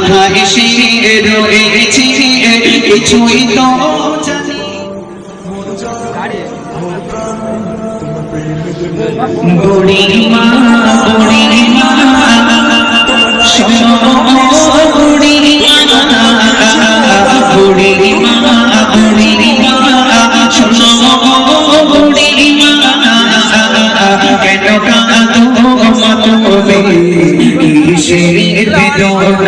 কোথায় সে রয়েছে? কিছুই তো জানি।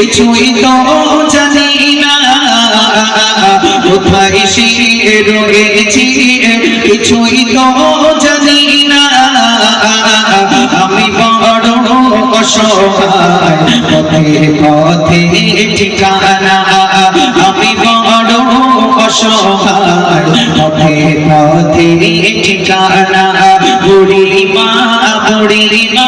কিছুই তো জানি না। রয়েছে? কিছুই তো জানি না। আমি বড় অসহায়, পথে পথে ঠিকানা। আমি বড় অসহায়, পথে পথে ঠিকানা। বুড়ি মা বুড়ি মা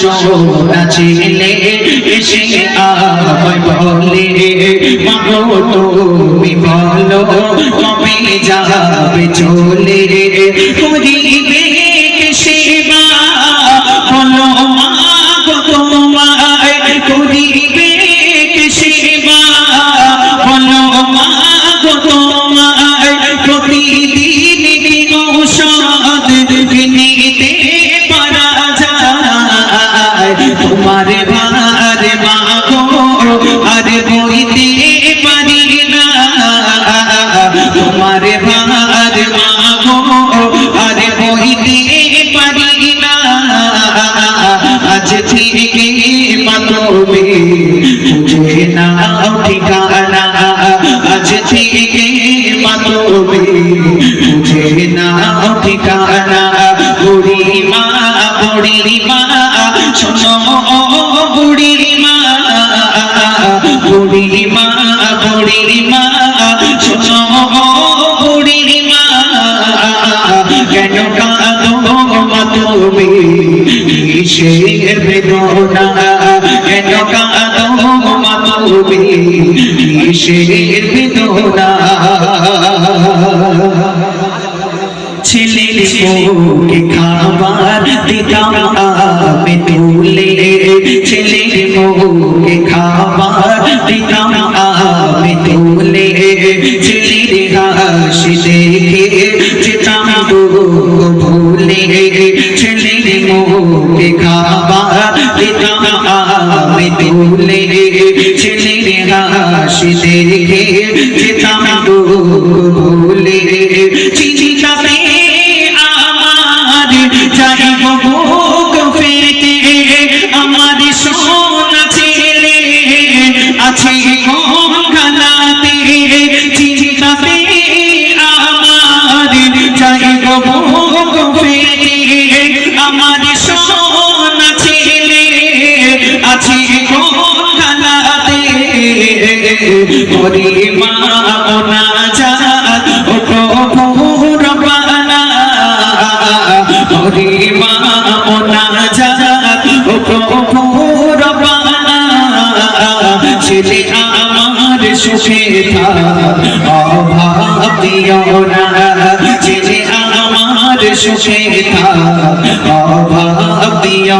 সোনা ছেলে এসে আয় বলে। মাগো তুমি মাতবে বুঝে না ঠিকানা, আজ থেকে মাতবে। বুঝে না ঠিকানা বুড়ি মা বুড়ি মা শোনো বুড়ি মা বুড়ি মা বুড়ি মা শোনো বুড়ি মা কেন কাঁদো মা তুমি কিসের বেদনা? কেন কাঁদো মা তুমি কিসের বেদনা ছেলের মুখে খাবার দিতাম তুলে। ছেলের মুখে খাবার দিতাম তুলে। ছেলের দেখে তুলে ছেলের হাসি দেখে যেতাম ভুলে চিঠিটাতে আমার চাইব ভোগ ফেরতে আমার সোনা ছেলে আছে কোন খানাতে আমার চাইব ভোগ ফেরতে আমার সোনা ছেলে আছে মোনা জাত ও প্রভু রবানা ছেলে আমার সুখে থাক অভাব দিও না ছেলে আমার সুখে অভাব দিও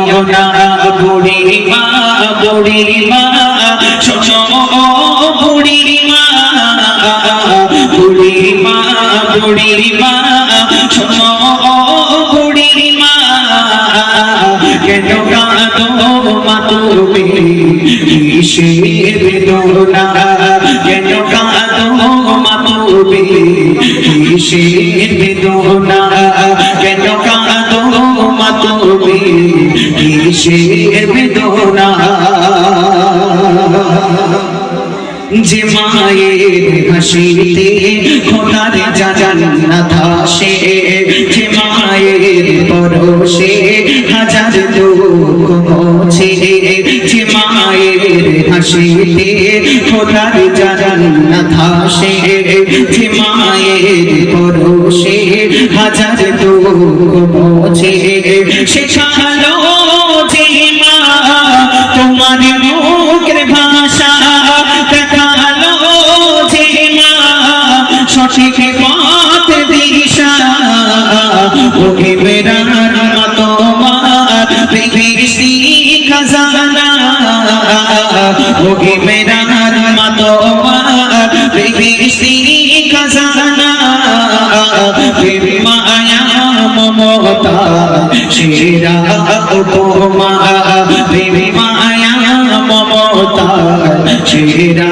মা বুড়ি মা শোনো মা শোনো বুড়ি মা কেন কাঁদো মা তুমি? কিসের বেদনা? কেন কাঁদো মা তুমি? কিসের বেদনা? কেন কাঁদো মা তুমি? কিসের বেদনা? যে মায়ের হাসিতে খোদার জান্নাত আসে, যে মায়ের পরশে হাজার দুঃখ মোছে যে মায়ের হাসিতে খোদার জান্নাত আসে, যে মায়ের পরশে হাজার দুঃখ মোছে শেখালো যে মা, তোমার খাজানা ওকে মেরার মতো মার বৃষ্টি খাজানা মায়া মমতা শিরা উপমা মায়া মমতা শিরা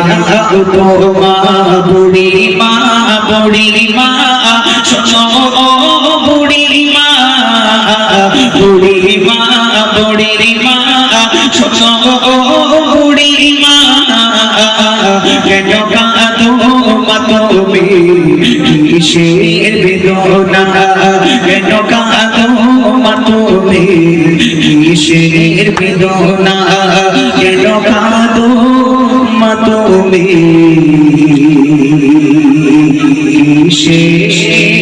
উপমা বুড়ি মা বুড়ি মা শোনো বুড়ি মা কেন কাঁদো মা তুমি কিসের বেদনা কেন কাঁদো মা তুমি কিসের বেদনা কেন কাঁদো মা তুমি কিসের